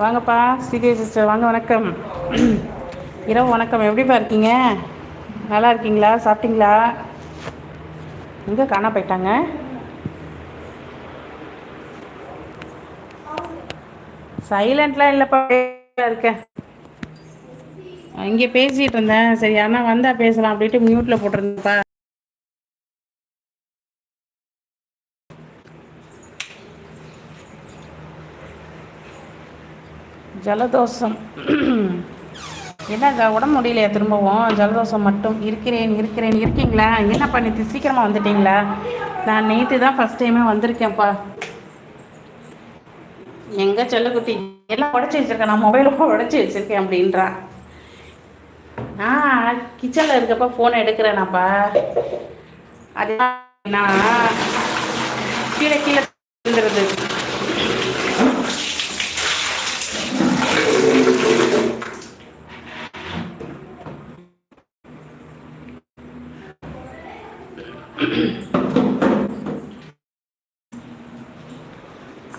வாங்கப்பா சீக்கிர சிஸ்டர் வாங்க வணக்கம். இரவு வணக்கம். எப்படிப்பா இருக்கீங்க? நல்லா இருக்கீங்களா? சாப்பிட்டீங்களா? எங்கே காணா போயிட்டாங்க? சைலண்ட்லாம் இல்லைப்பா இருக்கேன். இங்கே பேசிகிட்டு இருந்தேன். சரி ஆனால் வந்தால் பேசலாம் அப்படின்ட்டு மியூட்டில் போட்டிருந்தேன்ப்பா. ஜலதோஷம். என்னக்கா உடம்பு முடியலையா திரும்பவும் ஜலதோஷம் மட்டும். இருக்கிறேன் இருக்கிறேன். இருக்கீங்களா? என்ன பண்ணிட்டு சீக்கிரமாக வந்துட்டீங்களா? நான் நேற்று தான் ஃபஸ்ட் டைமே வந்திருக்கேன்ப்பா. எங்கே செல்லக்குட்டி? எல்லாம் உடச்சி வச்சிருக்கேன். நான் மொபைலும் உடச்சி வச்சிருக்கேன் அப்படின்றா. ஆ கிச்சனில் இருக்கப்ப ஃபோனை எடுக்கிறேனாப்பா. அது நான் கீழே கீழே விழுந்துருது.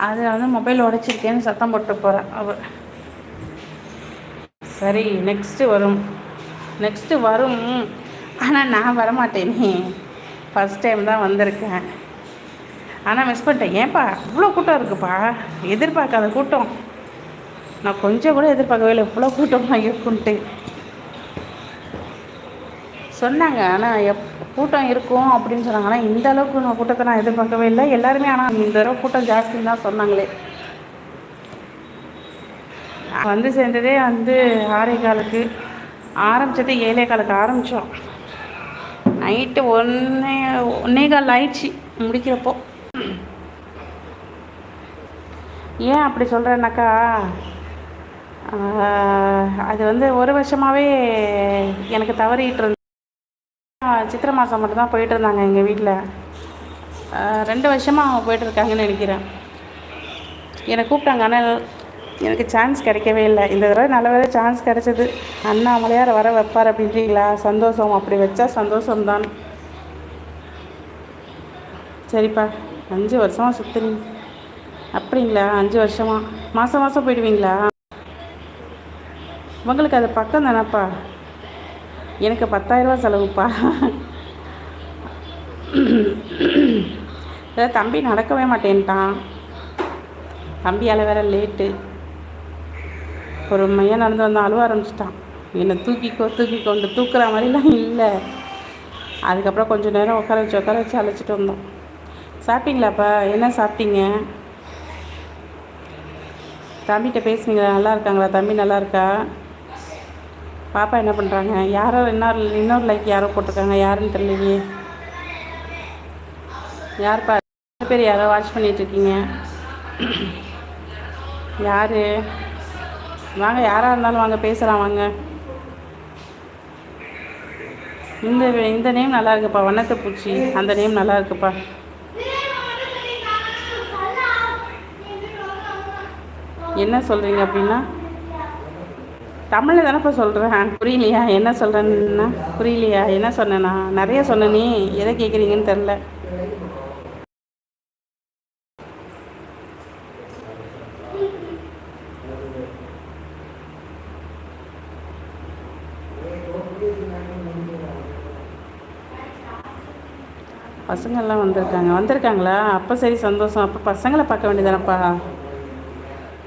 அதில் வந்து மொபைல் உடைச்சிருக்கேன்னு சத்தம் போட்டு போகிறேன் அவள் சரி நெக்ஸ்ட்டு வரும். நெக்ஸ்ட்டு வரும். ஆனால் நான் வரமாட்டேனே. ஃபஸ்ட் டைம் தான் வந்திருக்கேன். ஆனால் மிஸ் பண்ணிட்டேன். ஏன்ப்பா இவ்வளோ கூட்டம் இருக்குப்பா. எதிர்பார்க்காத கூட்டம். நான் கொஞ்சம் கூட எதிர்பார்க்கவே இல்லை. இவ்வளோ கூட்டமாக இருக்குன்ட்டு. சொன்னாங்க. ஆனால் எப் கூட்டம் இருக்கும் அப்படின்னு சொன்னாங்க. ஆனால் இந்த அளவுக்கு நான் கூட்டத்தை நான் எதிர்பார்க்கவே இல்லை. எல்லாருமே ஆனால் இந்த தடவை கூட்டம் ஜாஸ்தின்னு தான் சொன்னாங்களே. வந்து சேர்ந்ததே வந்து ஆறே காலுக்கு. ஆரம்பித்தது ஏழே காலுக்கு ஆரம்பித்தோம் நைட்டு ஒன்றே ஒன்றே கால் ஆயிடுச்சு முடிக்கிறப்போ. ஏன் அப்படி சொல்கிறேன்னாக்கா அது வந்து ஒரு வருஷமாகவே எனக்கு தவறிட்டு இருந்தேன் சித்திரை மாதம் மட்டும்தான் போயிட்டுருந்தாங்க எங்கள் வீட்டில் ரெண்டு வருஷமாக அவங்க போயிட்டுருக்காங்கன்னு நினைக்கிறேன். என்னை கூப்பிட்டாங்க ஆனால் எனக்கு சான்ஸ் கிடைக்கவே இல்லை. இந்த தடவை நல்ல வேலை சான்ஸ் கிடைச்சது. அண்ணாமலையார் வர வைப்பார் அப்படின்றீங்களா? சந்தோஷம். அப்படி வச்சா சந்தோஷம்தான். சரிப்பா அஞ்சு வருஷமாக சுற்றுறீங்க அப்படிங்களா? அஞ்சு வருஷமாக மாதம் மாதம் போயிடுவீங்களா? உங்களுக்கு அது பக்கம் தானேப்பா எனக்கு பத்தாயிரரூபா செலவுப்பா. தம்பி நடக்கவே மாட்டேன்ட்டான் தம்பியால் வேற லேட்டு. பொறுமையாக நடந்து வந்து அழுவ ஆரம்பிச்சிட்டான் என்னை தூக்கிக்கோ தூக்கிக்கொண்டு தூக்குற மாதிரிலாம் இல்லை. அதுக்கப்புறம் கொஞ்சம் நேரம் உட்கார வச்சு உட்கார வச்சு அழைச்சிட்டு வந்தோம். சாப்பிட்டீங்களாப்பா? என்ன சாப்பிட்டீங்க? தம்பிகிட்ட பேசுனீங்களா? நல்லா இருக்காங்களா? தம்பி நல்லா இருக்கா? பாப்பா என்ன பண்ணுறாங்க யாரோ இன்னொரு இன்னொரு லைக் யாரோ போட்டிருக்காங்க. யாருன்னு தெரியலையே. யார்ப்பா பேர்? யாரோ வாட்ச் பண்ணிகிட்ருக்கீங்க யார்? வாங்க யாராக இருந்தாலும் வாங்க பேசலாம் வாங்க. இந்த இந்த நேம் நல்லா இருக்குப்பா. வண்ணத்தை பூச்சி. அந்த நேம் நல்லா இருக்குப்பா. என்ன சொல்கிறீங்க அப்படின்னா தமிழில் தானேப்பா சொல்கிறேன் புரியலையா? என்ன சொல்கிறேன்னா புரியலையா? என்ன சொன்னேன்னா? நிறைய சொன்னேனே எதை கேட்குறீங்கன்னு தெரில பசங்கள்லாம் வந்திருக்காங்க. வந்திருக்காங்களா? அப்போ சரி சந்தோஷம். அப்போ பசங்களை பார்க்க வேண்டியதானப்பா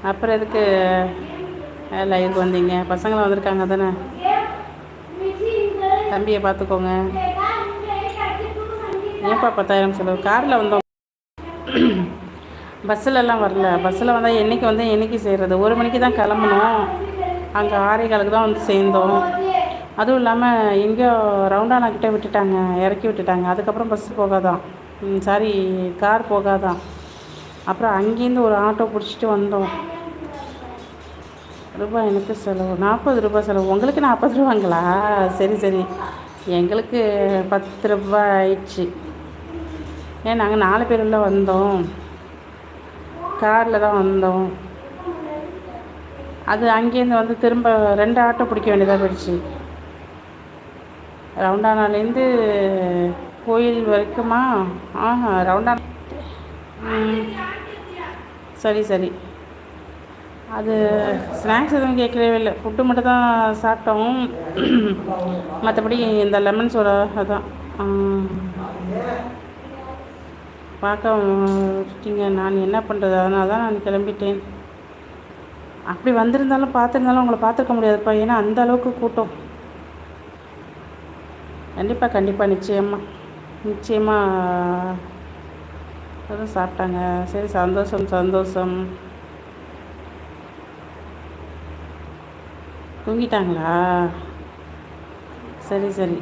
அப்புறம் எதுக்கு? லைவுக்கு வந்தீங்க. பசங்களாம் வந்திருக்காங்க தானே தம்பியை பார்த்துக்கோங்க. ஏன்ப்பா பத்தாயிரம் செலவு? காரில் வந்தோம். பஸ்ஸிலலாம் வரல. பஸ்ஸில் வந்தால் என்றைக்கு வந்து என்றைக்கு செய்கிறது ஒரு மணிக்கு தான் கிளம்பணும். அங்கே ஆறே காலுக்கு தான் வந்து சேர்ந்தோம். அதுவும் இல்லாமல் எங்கேயோ ரவுண்டானாக்கிட்டே விட்டுட்டாங்க. இறக்கி விட்டுட்டாங்க. அதுக்கப்புறம் பஸ் போகாதான். சாரி கார் போகாதான். அப்புறம் அங்கேருந்து ஒரு ஆட்டோ பிடிச்சிட்டு வந்தோம். ரூபாய் எனக்கு செலவு. நாற்பது ரூபாய் செலவு. உங்களுக்கு நாற்பது ரூபாங்களா? சரி சரி. எங்களுக்கு பத்து ரூபாய் ஆயிடுச்சு. ஏன் நாங்கள் நாலு பேர் உள்ள வந்தோம். காரில் தான் வந்தோம். அது அங்கேருந்து வந்து திரும்ப ரெண்டு ஆட்டோ பிடிக்க வேண்டியதாக போயிடுச்சு. ரவுண்டானாலேருந்து கோயில் வரைக்குமா? ஆஹா ரவுண்டானா சரி சரி. அது ஸ்நாக்ஸ் எதுவும் கேட்கவே இல்லை. ஃபுட்டு மட்டும் தான் சாப்பிட்டோம். மற்றபடி இந்த லெமன் சோடா அதான். பார்க்க விட்டீங்க நான் என்ன பண்ணுறது அதனால தான் நான் கிளம்பிட்டேன். அப்படி வந்திருந்தாலும் பார்த்துருந்தாலும் உங்களை பார்த்துருக்க முடியாதுப்பா. ஏன்னா அந்த அளவுக்கு கூட்டம். கண்டிப்பாக கண்டிப்பாக நிச்சயமாக நிச்சயமாக அதுவும் சாப்பிட்டாங்க. சரி சந்தோஷம் சந்தோஷம். தூங்கிட்டாங்களா? சரி சரி.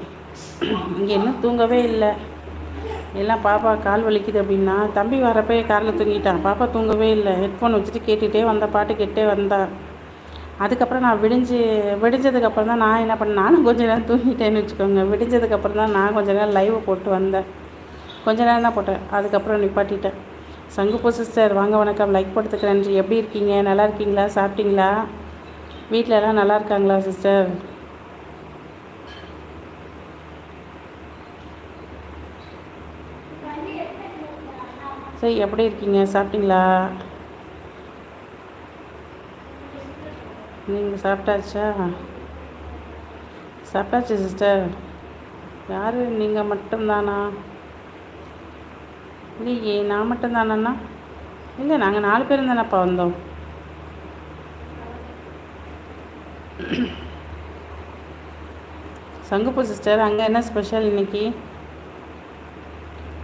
இங்கே இன்னும் தூங்கவே இல்லை. எல்லாம் பாப்பா கால் வலிக்குது அப்படின்னா தம்பி வரப்போ காரில் தூங்கிட்டான். பாப்பா தூங்கவே இல்லை. ஹெட்ஃபோன் வச்சுட்டு கேட்டுகிட்டே வந்தா பாட்டு கேட்டே வந்தா. அதுக்கப்புறம் நான் விடிஞ்சு விடிஞ்சதுக்கப்புறம் தான் நான் என்ன பண்ணேன் நானும் கொஞ்ச நேரம் தூங்கிட்டேன்னு வச்சுக்கோங்க. விடிஞ்சதுக்கப்புறம் தான் நான் கொஞ்ச நேரம் லைவ் போட்டு வந்தேன். கொஞ்ச நேரம் தான் போட்டேன். அதுக்கப்புறம் நிப்பாட்டிட்டேன். சங்குப்பூ சிஸ்டர் வாங்க வணக்கம். லைக் போட்டதுக்கு நன்றி. எப்படி இருக்கீங்க? நல்லா இருக்கீங்களா? சாப்பிட்டீங்களா? வீட்டில் எல்லாம் நல்லா இருக்காங்களா சிஸ்டர்? சரி எப்படி இருக்கீங்க? சாப்பிட்டீங்களா? நீங்கள் சாப்பிட்டாச்சா? சாப்பிட்டாச்சு சிஸ்டர். யார்? நீங்கள் மட்டும்தானா? இல்லையே நான் மட்டும்தானண்ணா இல்லை நாங்கள் நாலு பேரும் தானேப்பா வந்தோம். சங்குப்பூ சிஸ்டர் அங்கே என்ன ஸ்பெஷல் இன்னைக்கு?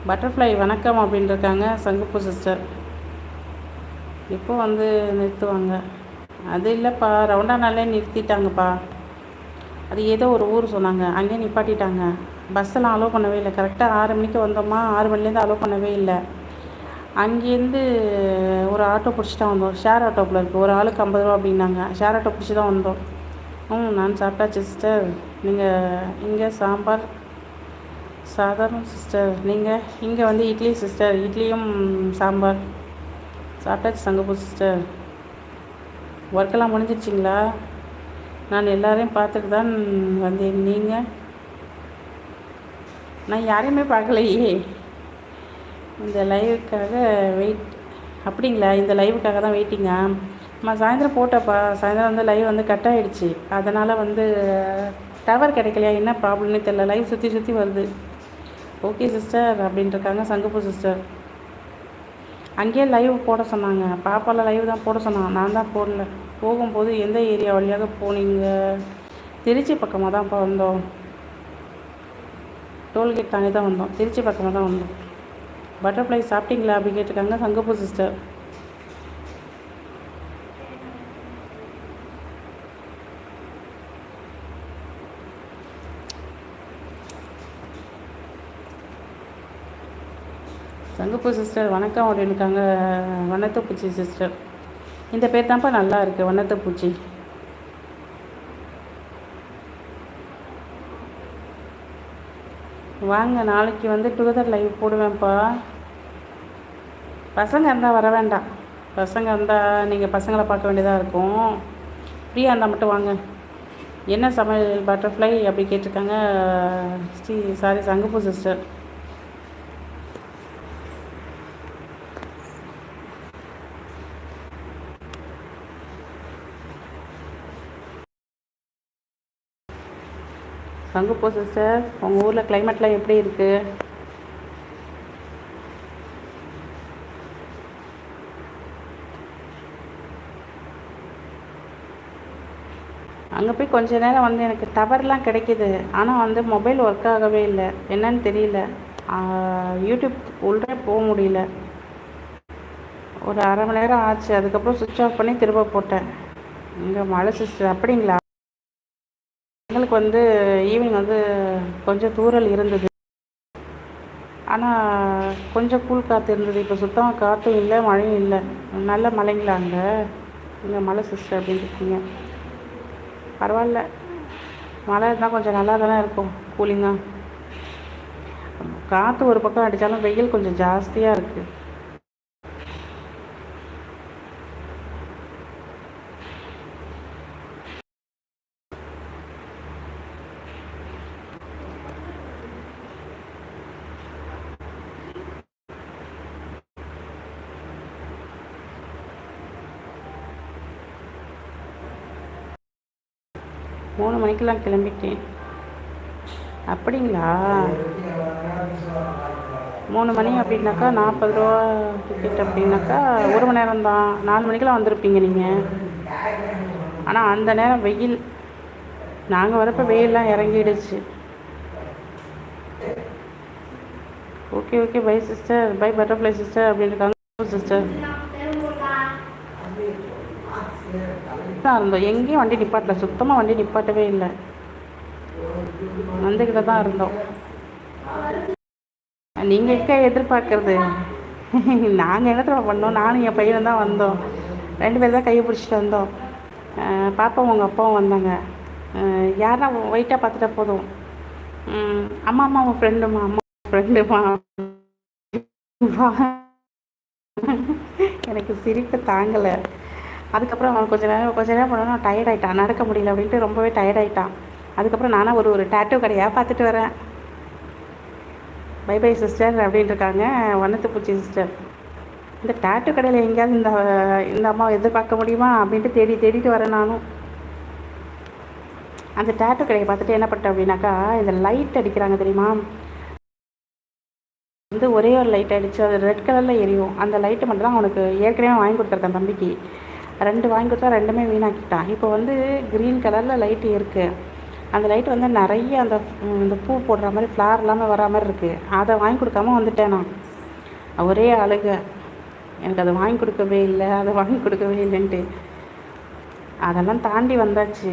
பட்டர்ஃப்ளை வணக்கம் அப்படின்ட்டுருக்காங்க சங்குப்பூ சிஸ்டர் எப்போ வந்து நிறுத்துவாங்க? அது இல்லைப்பா ரவுண்டானாலே நிறுத்திட்டாங்கப்பா. அது ஏதோ ஒரு ஊர் சொன்னாங்க அங்கேயே நிப்பாட்டிட்டாங்க. பஸ்ஸெல்லாம் அலோவ் பண்ணவே இல்லை. கரெக்டாக ஆறு மணிக்கு வந்தோமா? ஆறு மணிலேருந்து அலோவ் பண்ணவே இல்லை. அங்கேருந்து ஒரு ஆட்டோ பிடிச்சி தான் வந்தோம். ஷேர் ஆட்டோவில் இருக்குது ஒரு ஆளுக்கு ஐம்பது ரூபா அப்படின்னாங்க. ஷேர் ஆட்டோ பிடிச்சி தான் வந்தோம். ம் நான் சாப்பிட்டாச்சு சிஸ்டர். நீங்கள் இங்கே சாம்பார் சாதம் சிஸ்டர். நீங்கள் இங்கே வந்து இட்லி சிஸ்டர். இட்லியும் சாம்பார். சாப்பிட்டாச்சு சங்கப்பூ சிஸ்டர். ஒர்க்கெல்லாம் முடிஞ்சிருச்சிங்களா? நான் எல்லாரையும் பார்த்துட்டு தான் வந்தேன். நீங்கள் நான் யாரையுமே பார்க்கலையே. இந்த லைவுக்காக வெயிட் அப்படிங்களா? இந்த லைவுக்காக தான் வெயிட்டிங்கா நான் சாயந்தரம் போட்டப்பா சாயந்தரம் வந்து லைவ் வந்து கட் ஆகிடுச்சி அதனால் வந்து டவர் கிடைக்கலையா? என்ன ப்ராப்ளம்னு தெரில லைவ் சுற்றி சுற்றி வருது. ஓகே சிஸ்டர் அப்படின்ட்டுருக்காங்க சங்கப்பூ சிஸ்டர் அங்கேயே லைவ் போட சொன்னாங்க. பாப்பாவில் லைவ் தான் போட சொன்னாங்க. நான் தான் போடல. போகும்போது எந்த ஏரியா வழியாக போனீங்க? திருச்சி பக்கமாக தான்ப்பா வந்தோம். டோல்கேட் தாண்டி தான் வந்தோம். திருச்சி பக்கமாக தான் வந்தோம். பட்டர்ஃப்ளை சாப்பிட்டீங்களா? அப்படின்னு கேட்டிருக்காங்க சங்கப்பூர் சிஸ்டர் சங்கப்பூ சிஸ்டர் வணக்கம். அப்படின்னுக்காங்க வண்ணத்துப்பூச்சி சிஸ்டர். இந்த பேர் தான்ப்பா நல்லா இருக்குது வண்ணத்துப்பூச்சி. வாங்க நாளைக்கு வந்து டுகெதர் லைவ் போடுவேன்ப்பா. பசங்க இருந்தால் வர வேண்டாம். பசங்க இருந்தால் நீங்கள் பசங்களை பார்க்க வேண்டியதாக இருக்கும். ஃப்ரீயாக இருந்தால் மட்டும் வாங்க. என்ன சமையல் பட்டர்ஃப்ளை அப்படி கேட்டிருக்காங்க. Sri sorry Sangappoo sister. Sangupoo sister உங்கள் ஊரில் கிளைமேட்லாம் எப்படி இருக்குது அங்கே போய் கொஞ்ச நேரம் வந்து எனக்கு டவர்லாம் கிடைக்கிது. ஆனால் வந்து மொபைல் ஒர்க் ஆகவே இல்லை. என்னன்னு தெரியல. யூடியூப் உள்ளே போக முடியல. ஒரு அரை மணி நேரம் ஆச்சு. அதுக்கப்புறம் சுவிட்ச் ஆஃப் பண்ணி திரும்ப போட்டேன். இங்கே மழை சிஸ்டர் அப்படிங்களா? எங்களுக்கு வந்து ஈவினிங் வந்து கொஞ்சம் தூரல் இருந்தது. ஆனால் கொஞ்சம் கூல் காற்று இருந்தது. இப்போ சுத்தமாக காற்றும் இல்லை மழையும் இல்லை. நல்ல மழைங்களா அங்கே? இங்கே மழை சிஸ்டர் அப்படின்னு இருக்கீங்க. பரவாயில்ல. மழை இருந்தால் கொஞ்சம் நல்லா தானே இருக்கும் கூலிங்காக காற்று ஒரு பக்கம் அடித்தாலும் வெயில் கொஞ்சம் ஜாஸ்தியாக இருக்குது மூணு மணிக்கெலாம் கிளம்பிட்டேன். அப்படிங்களா? மூணு மணி அப்படின்னாக்கா நாற்பது ரூபா டிக்கெட் அப்படின்னாக்கா ஒரு மணி நேரம் தான் நாலு மணிக்கெலாம் வந்திருப்பீங்க நீங்கள் ஆனால் அந்த நேரம் வெயில். நாங்கள் வரப்போ வெயிலெலாம் இறங்கிடுச்சு. Okay okay bye sister bye butterfly sister அப்படின்னு இருக்காங்க சிஸ்டர் தான் இருந்தோம். எங்கேயும் வண்டி நிப்பாட்டல. சுத்தமாக வண்டி நிப்பாட்டவே இல்லை. வந்துக்கிட்ட தான் இருந்தோம். நீங்கள் இருக்க எதிர்பார்க்கறது? நாங்கள் என்னத்தில் பண்ணோம்? நானும் என் பையனும் தான் வந்தோம். ரெண்டு பேரும் தான் கையை பிடிச்சிட்டு வந்தோம். பாப்பாவும் உங்கள் அப்பாவும் வந்தாங்க. யாரா யாருன்னா வெயிட்டாக பார்த்துட்டா போதும். அம்மா அம்மா உன் ஃப்ரெண்டுமா அம்மா ஃப்ரெண்டுமா எனக்கு சிரிப்பு தாங்கலை. அதுக்கப்புறம் அவன் கொஞ்ச நேரம் கொஞ்ச நேரம் பண்ணா நான் டயர்ட் ஆகிட்டான் நடக்க முடியல அப்படின்ட்டு ரொம்பவே டயர்ட் ஆகிட்டான் அதுக்கப்புறம் நானாக ஒரு ஒரு டேட்டூ கடையாக பார்த்துட்டு வரேன். பை பை சிஸ்டர் அப்படின்ட்டு இருக்காங்க வண்ணத்து பூச்சி சிஸ்டர் இந்த டேட்டூ கடையில் எங்கேயாவது இந்த இந்த அம்மாவை எதிர்பார்க்க முடியுமா அப்படின்ட்டு தேடி தேடிட்டு வரேன் நானும். அந்த டேட்டூ கடையை பார்த்துட்டு என்ன பண்ணிட்டேன் அப்படின்னாக்கா இந்த லைட் அடிக்கிறாங்க தெரியுமா? வந்து ஒரே ஒரு லைட் அடிச்சு அது ரெட் கலரில் எரியும். அந்த லைட்டு மட்டும் தான் அவனுக்கு ஏற்கனவே வாங்கி கொடுத்துருக்கேன் தம்பிக்கு. ரெண்டு வாங்கி கொடுத்தா ரெண்டுமே வீணாக்கிட்டான். இப்போ வந்து க்ரீன் கலரில் லைட்டு இருக்குது அந்த லைட் வந்து நிறைய அந்த இந்த பூ போடுற மாதிரி ஃப்ளார் இல்லாமல் வரா மாதிரி இருக்குது அதை வாங்கி கொடுக்காம வந்துட்டேன் நான். ஒரே அழுக. எனக்கு அதை வாங்கி கொடுக்கவே இல்லை அதை வாங்கி கொடுக்கவே இல்லைன்ட்டு. அதெல்லாம் தாண்டி வந்தாச்சு.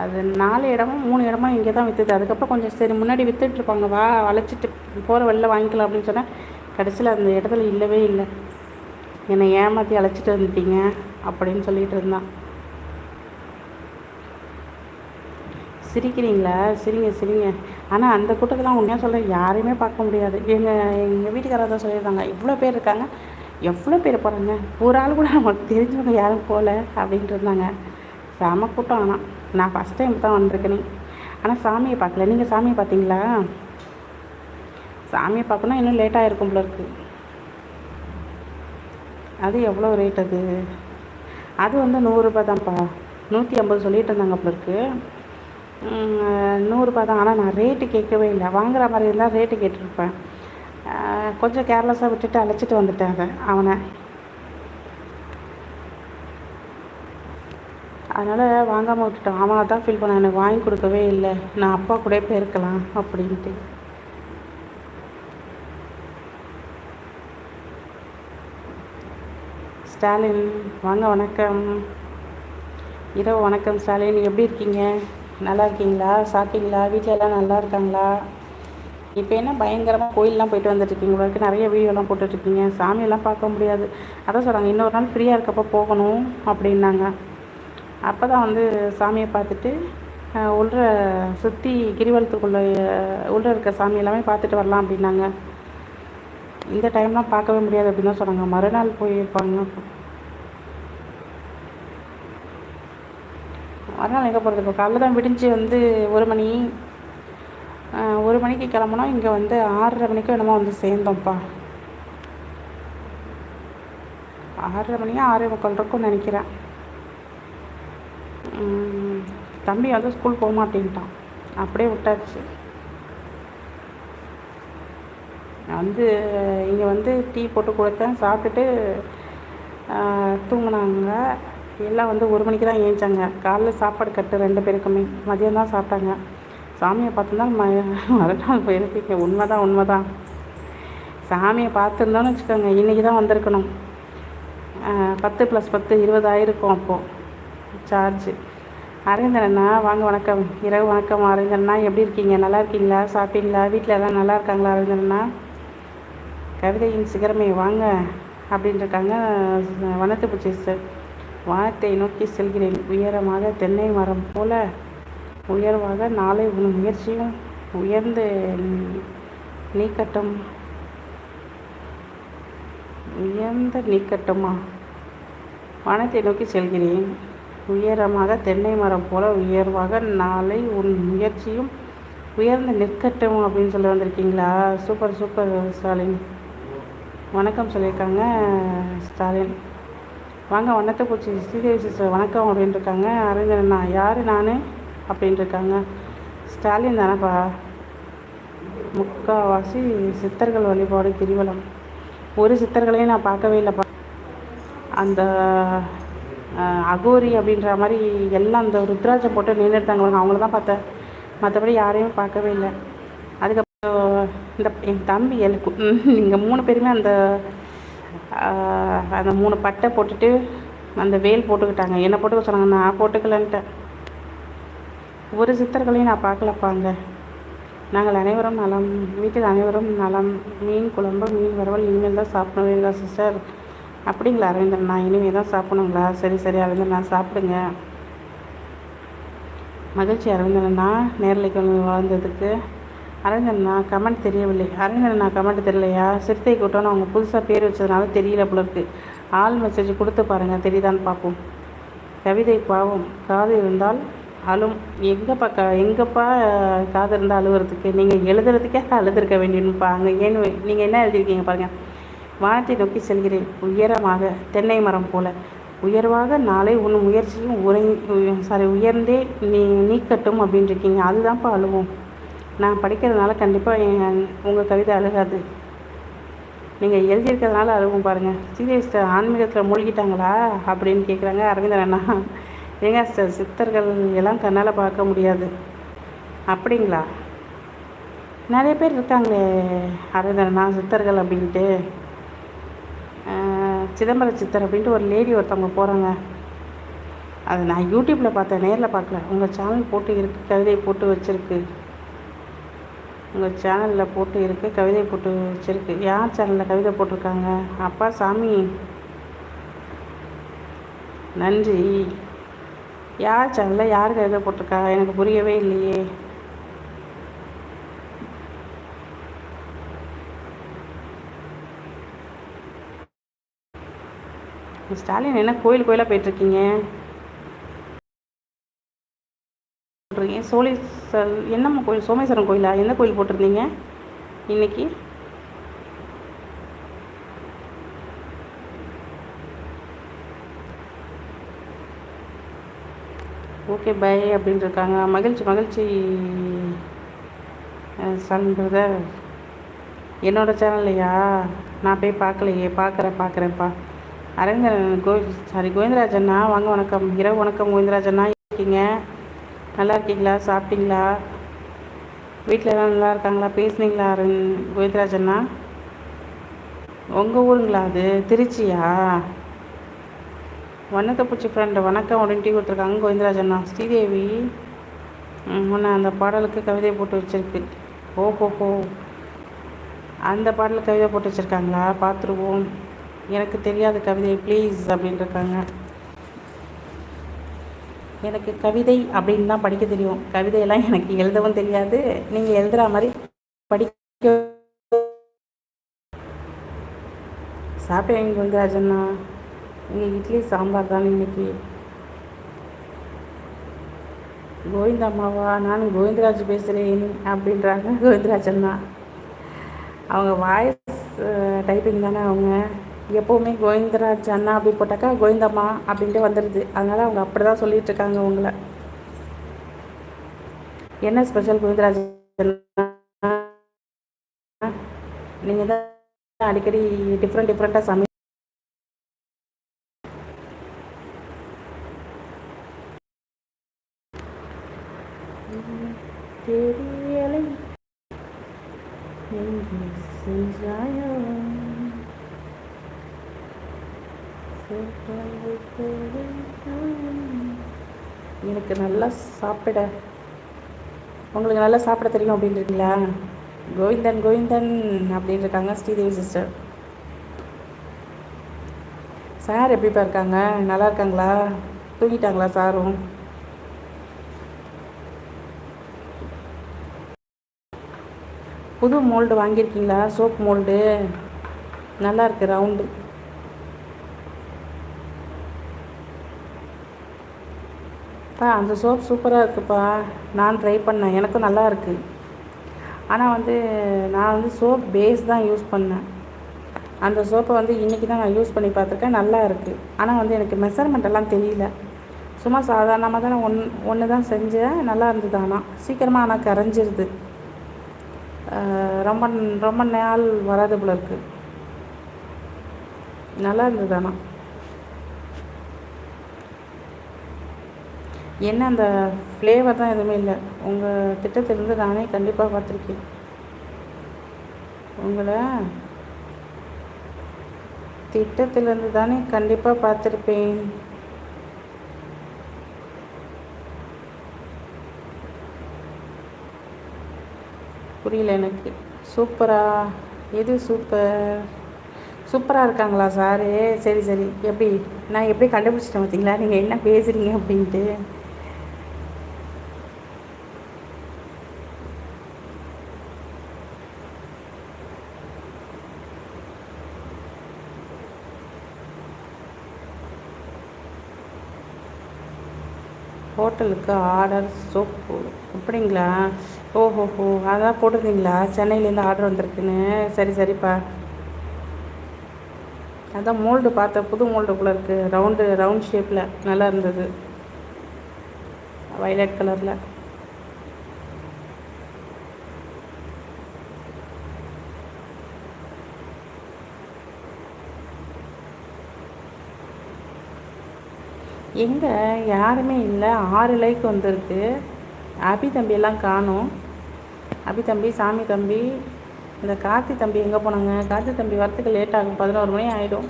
அது நாலு இடமும் மூணு இடமும் இங்கே தான் விற்றுது அதுக்கப்புறம் கொஞ்சம் சரி முன்னாடி விற்றுட்ருப்பாங்க வா அழைச்சிட்டு போகிற வழியில் வாங்கிக்கலாம் அப்படின்னு சொன்னால் கடைசியில் அந்த இடத்துல இல்லவே இல்லை. என்னை ஏமாற்றி அழைச்சிட்டு வந்துட்டீங்க. அப்படின்னு சொல்லிட்டு இருந்தான். சிரிக்கிறீங்களா? சிரிங்க சிரிங்க. ஆனால் அந்த கூட்டத்தில் உண்மையாக சொல்ல யாரையுமே பார்க்க முடியாது. எங்கள் எங்கள் வீட்டுக்காரர் தான் சொல்லியிருந்தாங்க இவ்வளோ பேர் இருக்காங்க எவ்வளோ பேர் போகிறாங்க ஒரு ஆள் கூட நமக்கு தெரிஞ்சவங்க யாரும் போகல அப்படின்ட்டு இருந்தாங்க. செம கூட்டம் ஆனால் நான் ஃபஸ்ட் டைம் தான் வந்திருக்கேனே. ஆனால் சாமியை பார்க்கல. நீங்கள் சாமியை பார்த்தீங்களா? சாமியை பார்க்கணும் இன்னும் லேட்டாக இருக்கும் போல இருக்குது அது எவ்வளோ ரேட் அது? அது வந்து நூறுரூபா தான்ப்பா. நூற்றி ஐம்பது சொல்லிட்டு இருந்தாங்க போல இருக்கு. நூறுரூபா தான். ஆனால் நான் ரேட்டு கேட்கவே இல்லை. வாங்குற மாதிரி இருந்தால் ரேட்டு கேட்டிருப்பேன். கொஞ்சம் கேர்லெஸ்ஸாக விட்டுட்டு அழைச்சிட்டு வந்துட்டேன் அதை அவனை. அதனால் வாங்காமல் விட்டுட்டான். அவனை தான் ஃபீல் பண்ணான். எனக்கு வாங்கி கொடுக்கவே இல்லை. நான் அப்பா கூட போயிருக்கலாம் அப்படின்ட்டு. ஸ்டாலின் வாங்க வணக்கம். இரவு வணக்கம் ஸ்டாலின் எப்படி இருக்கீங்க? நல்லா இருக்கீங்களா? சாப்பிட்டீங்களா? வீட்டில் எல்லாம் நல்லா இருக்காங்களா? இப்போ என்ன பயங்கரமாக கோயிலெலாம் போயிட்டு வந்துட்டுருக்கீங்க உங்களுக்கு நிறைய வீடியோலாம் போட்டுட்ருக்கீங்க சாமியெல்லாம் பார்க்க முடியாது. அதான் சொல்கிறாங்க இன்னொரு நாள் ஃப்ரீயாக இருக்கப்போ போகணும் அப்படின்னாங்க. அப்போ தான் வந்து சாமியை பார்த்துட்டு உள்ள சுற்றி கிரிவலத்துக்குள்ளே உள்ளே இருக்க சாமி எல்லாமே பார்த்துட்டு வரலாம் அப்படின்னாங்க. இந்த டைம்லாம் பார்க்கவே முடியாது அப்படின்னு தான் சொன்னாங்க. மறுநாள் போயிருப்பாங்க. மறுநாள் எங்கே போகிறது இப்போ காலைல தான் விடிஞ்சு வந்து ஒரு மணி ஒரு மணிக்கு கிளம்புனோம் இங்கே வந்து ஆறரை மணிக்கு என்னமோ வந்து சேர்ந்தோம்ப்பா. ஆறரை மணியா ஆறே முக்கால் இருக்கும்னு நினைக்கிறேன். தம்பி வந்து ஸ்கூல் போக மாட்டேன்ட்டான். அப்படியே விட்டாச்சு நான் வந்து இங்கே வந்து டீ போட்டு கொடுத்தேன் சாப்பிட்டுட்டு தூங்கினாங்க. எல்லாம் வந்து ஒரு மணிக்கு தான் ஏஞ்சாங்க. காலைல சாப்பாடு கட்டு ரெண்டு பேருக்குமே. மதியம் தான் சாப்பிட்டாங்க. சாமியை பார்த்துருந்தா ம மறுநாள் போயிருப்பீங்க உண்மை தான் உண்மை தான் சாமியை பார்த்துருந்தோன்னு வச்சுக்கோங்க இன்றைக்கி தான் வந்திருக்கணும். பத்து ப்ளஸ் பத்து இருபது ஆயிருக்கும் அப்போது சார்ஜ் அரவிந்தண்ணா வாங்க வணக்கம். இரவு வணக்கம் அரவிந்தண்ணா எப்படி இருக்கீங்க? நல்லா இருக்கீங்களா? சாப்பிட்டீங்களா? வீட்டில் எல்லாம் நல்லா இருக்காங்களா அரவிந்தண்ணா கவிதையின் சிகரமே வாங்க அப்படின்னு இருக்காங்க வனத்து பூச்சி சார் வானத்தை நோக்கி செல்கிறேன். உயரமாக தென்னை மரம் போல உயர்வாக நாளை உன் முயற்சியும் உயர்ந்து நீக்கட்டும். உயர்ந்த நீக்கட்டுமா? வானத்தை நோக்கி செல்கிறேன். உயரமாக தென்னை மரம் போல உயர்வாக நாளை உன் முயற்சியும் உயர்ந்து நிற்கட்டும் அப்படின்னு சொல்லி வந்திருக்கீங்களா? Super super Stalin. வணக்கம் சொல்லியிருக்காங்க ஸ்டாலின். வாங்க வண்ணத்தை பூச்சி ஸ்ரீதேவி சிஸ்டர் வணக்கம் அப்படின்னு இருக்காங்க அரவிந்தண்ணா யார் நான்? அப்படின்னு இருக்காங்க ஸ்டாலின் தானப்பா? முக்கால்வாசி சித்தர்கள் வழிபாடு கிரிவலம். ஒரு சித்தர்களையும் நான் பார்க்கவே இல்லைப்பா. அந்த அகோரி அப்படின்ற மாதிரி எல்லாம் அந்த ருத்ராட்சம் போட்டு நின்றுட்டாங்க அவங்கள தான் பார்த்தேன். மற்றபடி யாரையும் பார்க்கவே இல்லை. அதுக்கப்புறம் இந்த என் தம்பி எழுக்கும் நீங்கள் மூணு பேருமே அந்த அந்த மூணு பட்டை போட்டுட்டு அந்த வேல் போட்டுக்கிட்டாங்க. என்ன போட்டுக்க சொன்னாங்க? நான் போட்டுக்கலன்ட்டேன். ஒரு சித்தர்களையும் நான் பார்க்கலப்பாங்க நாங்கள் அனைவரும் நலம் வீட்டில் அனைவரும் நலம். மீன் குழம்பு மீன் வரவல் இனிமேல் தான் சாப்பிடுவீங்களா சிஸ்டர்? அப்படிங்களா அரவிந்தன் நான் இனிமேல் தான் சாப்பிடணுங்களா? சரி சரி அரவிந்தன் நான் சாப்பிடுங்க. மகிழ்ச்சி அரவிந்தனா நேரில் வளர்ந்ததுக்கு அரவிந்தண்ணா கமெண்ட் தெரியவில்லை. அரவிந்தண்ணா கமெண்ட் தெரியலையா? சிறுத்தை கூட்டம்னு அவங்க புதுசாக பேர் வச்சதுனால தெரியல போல இருக்கு. ஆள் மெசேஜ் கொடுத்து பாருங்கள் தெரியுதான்னு பார்ப்போம். கவிதை பாவம் காது இருந்தால் அழும். எங்கேப்பா க எங்கேப்பா காது இருந்தால் அழுகிறதுக்கு நீங்கள் எழுதுறதுக்கே அழுதுருக்க வேண்டியதுப்பா. அங்கே ஏன்னு நீங்கள் என்ன எழுதியிருக்கீங்க பாருங்கள் வானத்தை நோக்கி செல்கிறேன் உயரமாக தென்னை மரம் போல. உயர்வாக நாளை உன் முயற்சியும் உறங்கி சாரி உயர்ந்தே நீ நீக்கட்டும் அப்படின்னு இருக்கீங்க அதுதான்ப்பா அழுவோம். நான் படிக்கிறதுனால கண்டிப்பாக என் உங்கள் கவிதை அழுகாது. நீங்கள் எழுதியிருக்கிறதுனால அழுகும் பாருங்கள் சீரியஸ் ஆன்மீகத்தில் மூழ்கிட்டாங்களா? அப்படின்னு கேட்குறாங்க அரவிந்தன் அண்ணா. ஏங்க சிஸ்டர் சித்தர்கள் எல்லாம் கண்ணால் பார்க்க முடியாது. அப்படிங்களா? நிறைய பேர் இருக்காங்களே அரவிந்தன் அண்ணா சித்தர்கள் அப்படின்ட்டு. சிதம்பர சித்தர் அப்படின்ட்டு ஒரு லேடி ஒருத்தவங்க போகிறாங்க அது நான் யூடியூப்பில் பார்த்தேன் நேரில் பார்க்கல. உங்கள் சேனல் போட்டு இருக்கு கவிதை போட்டு வச்சுருக்கு. உங்கள் சேனலில் போட்டு இருக்குது கவிதை போட்டு வச்சுருக்கு. யார் சேனலில் கவிதை போட்டிருக்காங்க? அப்பா சாமி. நன்றி. யார் சேனலில் யார் கவிதை போட்டிருக்கா? எனக்கு புரியவே இல்லையே. ஸ்டாலின் என்ன கோயில் கோயிலாக போயிட்டுருக்கீங்க சோழீஸ்வர் என்னம்மா கோயில்? சோமேஸ்வரன் கோயிலா? எந்த கோயில் போட்டிருந்தீங்க இன்னைக்கு? ஓகே பை அப்படின்னு இருக்காங்க. மகிழ்ச்சி மகிழ்ச்சி. Sun brother. என்னோட சேனல்லையா? நான் போய் பார்க்கலையே. பார்க்குறேன் பார்க்குறேன்ப்பா அரங்க கோ சாரி கோவிந்தராஜண்ணா. வாங்க வணக்கம். இரவு வணக்கம் கோவிந்தராஜண்ணா. இருக்கீங்க? நல்லா இருக்கீங்களா சாப்பிட்டீங்களா? வீட்டில் எல்லாம் நல்லா இருக்காங்களா பேசுனீங்களா கோவிந்தராஜண்ணா? உங்கள் ஊருங்களா அது? திருச்சியா? வண்ணத்தை பூச்சி ஃப்ரெண்டு வணக்கம் அப்படின்னு டீ கொடுத்துருக்காங்க கோவிந்தராஜண்ணா. ஸ்ரீதேவி. முன்ன அந்த பாடலுக்கு கவிதை போட்டு வச்சுருக்கு. ஓஹோஹோ அந்த பாடலுக்கு கவிதை போட்டு வச்சுருக்காங்களா? பார்த்துருவோம். எனக்கு தெரியாத கவிதை ப்ளீஸ் அப்படின்னு இருக்காங்க. எனக்கு கவிதை அப்படின்னு தான் படிக்க தெரியும். கவிதையெல்லாம் எனக்கு எழுதவும் தெரியாது. நீங்கள் எழுதுகிற மாதிரி படிக்க சாப்பிட்டேன் கோவிந்தராஜண்ணா இங்கே இட்லி சாம்பார் தான் இன்னைக்கு? கோவிந்தம்மாவா நான் கோவிந்தராஜ் பேசுகிறேன் அப்படின்றாங்க கோவிந்தராஜண்ணா அவங்க வாய்ஸ் டைப்பிங் தானே அவங்க? எப்போவுமே கோவிந்தராஜ் அண்ணா அப்படி போட்டாக்கா கோவிந்தம்மா அப்படின்ட்டு வந்துடுது அதனால் அவங்க அப்படி தான் சொல்லிகிட்டு இருக்காங்க உங்களை. என்ன ஸ்பெஷல் கோவிந்தராஜ் நீங்கள் தான் அடிக்கடி டிஃப்ரெண்ட் டிஃப்ரெண்ட்டாக சமை தெரியலை. செஞ்சாயோ எனக்கு நல்லா சாப்பிட. உங்களுக்கு நல்லா சாப்பிட தெரியும் அப்படின்றீங்களா? கோவிந்தன் கோவிந்தன் அப்படின்னு இருக்காங்க ஸ்ரீதேவி சிஸ்டர் சார் எப்படிப்பா இருக்காங்க? நல்லா இருக்காங்களா? தூங்கிட்டாங்களா சாரும்? புது மோல்டு வாங்கியிருக்கீங்களா? சோப் மோல்டு நல்லா இருக்குது ரவுண்டு அப்பா அந்த சோப் சூப்பராக இருக்குப்பா. நான் ட்ரை பண்ணேன். எனக்கும் நல்லா இருக்குது ஆனால் வந்து நான் வந்து சோப் பேஸ் தான் யூஸ் பண்ணேன். அந்த சோப்பை வந்து இன்றைக்கி தான் நான் யூஸ் பண்ணி பார்த்துருக்கேன். நல்லா இருக்குது ஆனால் வந்து எனக்கு மெஷர்மெண்ட் எல்லாம் தெரியல. சும்மா சாதாரணமாக தானே ஒன் ஒன்று தான் செஞ்சேன். நல்லா இருந்தது ஆனால் சீக்கிரமாக ஆனால் கரைஞ்சிருது. ரொம்ப ரொம்ப நாள் வராது போல இருக்குது நல்லா இருந்தது ஆனால் என்ன அந்த ஃப்ளேவர் தான் எதுவுமே இல்லை. உங்கள் திட்டத்திலிருந்து நானே கண்டிப்பாக பார்த்துருக்கேன். உங்களை திட்டத்திலிருந்து தானே கண்டிப்பாக பார்த்துருப்பேன். புரியல எனக்கு. சூப்பரா எது சூப்பர் சூப்பராக இருக்காங்களா சார் சரி சரி. எப்படி? நான் எப்படி கண்டுபிடிச்சிட்டேன் பார்த்தீங்களா? நீங்கள் என்ன பேசுகிறீங்க அப்படின்ட்டு. ஹோட்டலுக்கு ஆர்டர் சோப்பு அப்படிங்களா? ஓஹோஹோ அதான் போட்டிருந்தீங்களா சென்னையிலேருந்து ஆர்டர் வந்திருக்குன்னு. சரி சரிப்பா. அதான் மோல்டு பார்த்தேன் புது மோல்டு இருக்குது ரவுண்டு ரவுண்ட் ஷேப்பில் நல்லா இருந்தது. வயலட் கலரில். எங்கே? யாருமே இல்லை. ஆறு லைக் வந்திருக்கு. அபி தம்பியெல்லாம் காணும். அபி தம்பி சாமி தம்பி இந்த கார்த்தி தம்பி எங்கே போனாங்க? கார்த்தி தம்பி வரத்துக்கு லேட் ஆகும். பதினோரு மணி ஆகிடும்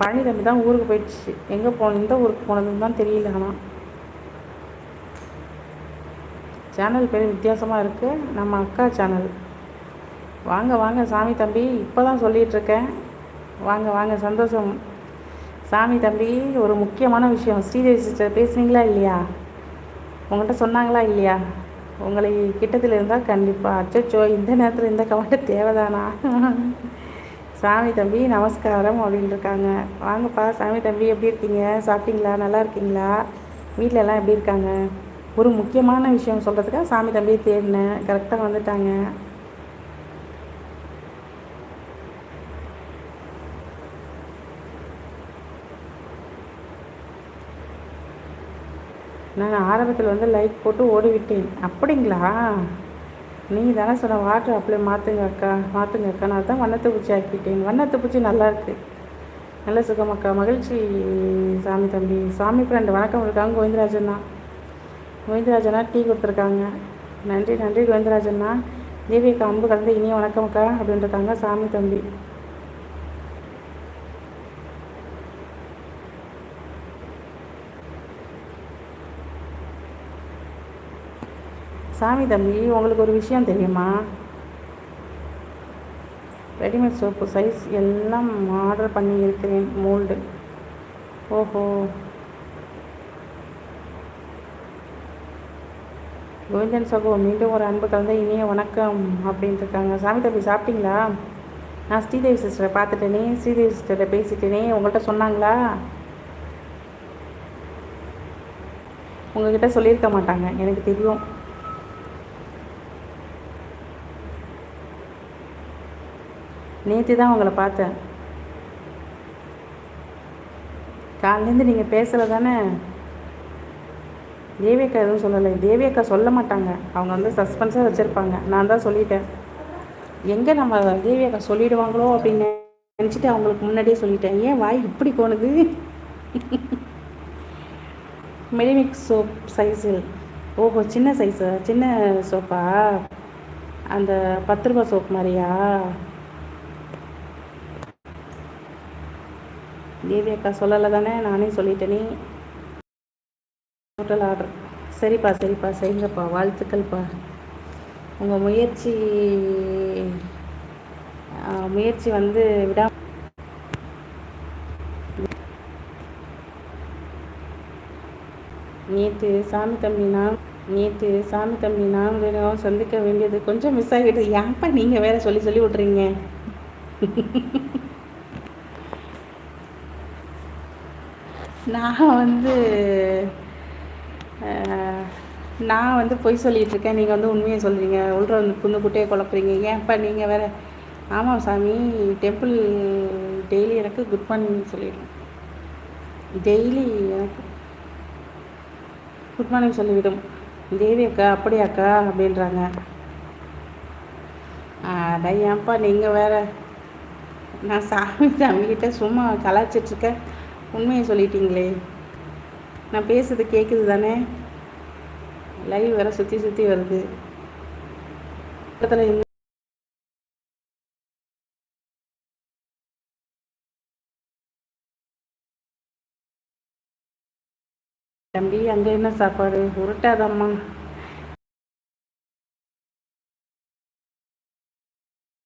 பழனி தம்பி தான் ஊருக்கு போயிடுச்சு. எங்கே போன இந்த ஊருக்கு போனதுன்னு தான் தெரியல ஆனால் சேனல் பேர் வித்தியாசமாக இருக்குது நம்ம அக்கா சேனல் வாங்க வாங்க சாமி தம்பி இப்போ தான் சொல்லிகிட்ருக்கேன் வாங்க வாங்க சந்தோஷம். சாமி தம்பி ஒரு முக்கியமான விஷயம். ஸ்ரீதேவி சிஸ்டர் பேசுனீங்களா இல்லையா? உங்கள்கிட்ட சொன்னாங்களா இல்லையா? உங்களை கிட்டத்தில் இருந்தால் கண்டிப்பாக அச்சோ இந்த நேரத்தில் இந்த கவலை தேவைதானா? சாமி தம்பி நமஸ்காரம் அப்படின்னு இருக்காங்க. வாங்கப்பா சாமி தம்பி எப்படி இருக்கீங்க? சாப்பிட்டீங்களா? நல்லா இருக்கீங்களா? வீட்டிலலாம் எப்படி இருக்காங்க? ஒரு முக்கியமான விஷயம் சொல்கிறதுக்காக சாமி தம்பியை தேடினேன். கரெக்டாக வந்துட்டாங்க. நான் ஆரம்பத்தில் வந்து லைக் போட்டு ஓடிவிட்டேன். அப்படிங்களா? நீங்கள் தானே சொன்ன வாட்டர் அப்ளை மாற்றுங்க அக்கா மாற்றுங்க அக்கா. நான் தான் வண்ணத்தை பூச்சி ஆக்கிட்டேன். வண்ணத்தை பூச்சி நல்லா நல்ல சுகமக்கா மகிழ்ச்சி சாமி தம்பி. சாமி ஃப்ரெண்டு வணக்கம் இருக்காங்க கோவிந்தராஜனா கோவிந்தராஜனா டீ கொடுத்துருக்காங்க. நன்றி நன்றி கோவிந்தராஜனா தேவியக்கா அன்பு கலந்து இனிய வணக்கம் அக்கா அப்படின்ட்டுருக்காங்க சாமி தம்பி. சாமி தம்பி உங்களுக்கு ஒரு விஷயம் தெரியுமா? ரெடிமேட் சோப்பு சைஸ் எல்லாம் ஆர்டர் பண்ணி இருக்கிறேன் மோல்டு ஓஹோ. கோவிந்தன் சகோ மீண்டும் ஒரு அன்பு கலந்த இனிய வணக்கம் அப்படின்ட்டு இருக்காங்க. சாமி தம்பி சாப்பிட்டீங்களா? நான் ஸ்ரீதேவி சிஸ்டரை பார்த்துட்டேனே ஸ்ரீதேவி சிஸ்டரை பேசிட்டேனே உங்கள்கிட்ட சொன்னாங்களா? உங்ககிட்ட சொல்லியிருக்க மாட்டாங்க எனக்கு தெரியும். நேற்று தான் உங்களை பார்த்தேன். காலிலேருந்து நீங்கள் பேசலை தானே? தேவியக்கா எதுவும் சொல்லலை. தேவியக்கா சொல்ல மாட்டாங்க. அவங்க வந்து சஸ்பென்ஸாக வச்சுருப்பாங்க. நான் தான் சொல்லிட்டேன். எங்கே நம்ம தேவியக்கா சொல்லிடுவாங்களோ அப்படின்னு நினச்சிட்டு அவங்களுக்கு முன்னாடியே சொல்லிட்டேன். ஏன் வாய் இப்படி போனது? மெடிமிக் சோப் சைஸில் ஓஹோ சின்ன சைஸு சின்ன சோப்பா அந்த பத்து ரூபா சோப் மாதிரியா? தேவி அக்கா சொல்லலை தானே நானே சொல்லிட்டேனே. ஹோட்டல் ஆர்டர் சரிப்பா சரிப்பா செய்யுங்கப்பா வாழ்த்துக்கள்ப்பா. உங்கள் முயற்சி முயற்சி வந்து விடா நேற்று சாமி தம்பி நான் நேற்று சாமி தம்பி நாங்களும் வேணும் சந்திக்க வேண்டியது கொஞ்சம் மிஸ் ஆகிடுது ஏன்ப்பா நீங்கள் வேற சொல்லி சொல்லி விட்றீங்க நான் வந்து நான் வந்து பொய் சொல்லிகிட்ருக்கேன் நீங்கள் வந்து உண்மையை சொல்கிறீங்க உள்ள வந்து புண்ணு குட்டையை குழப்புறீங்க. ஏன்ப்பா நீங்கள் வேறு ஆமாம் சாமி டெம்பிள் டெய்லி எனக்கு குட் மார்னிங் சொல்லிவிடும் டெய்லி எனக்கு குட் மார்னிங் சொல்லிவிடும். தேவி அக்கா அப்படியாக்கா அப்படின்றாங்க. அதான் ஏன்ப்பா நீங்கள் வேற நான் சாமி சாமிக்கிட்ட சும்மா கலாச்சிட்ருக்கேன் உண்மையை சொல்லிட்டீங்களே. நான் பேசுறது கேட்குது தானே? லைவ் வேற சுற்றி சுற்றி வருது. பக்கத்தில் தம்பி அங்கே என்ன சாப்பாடு? உருட்டாதம்மா.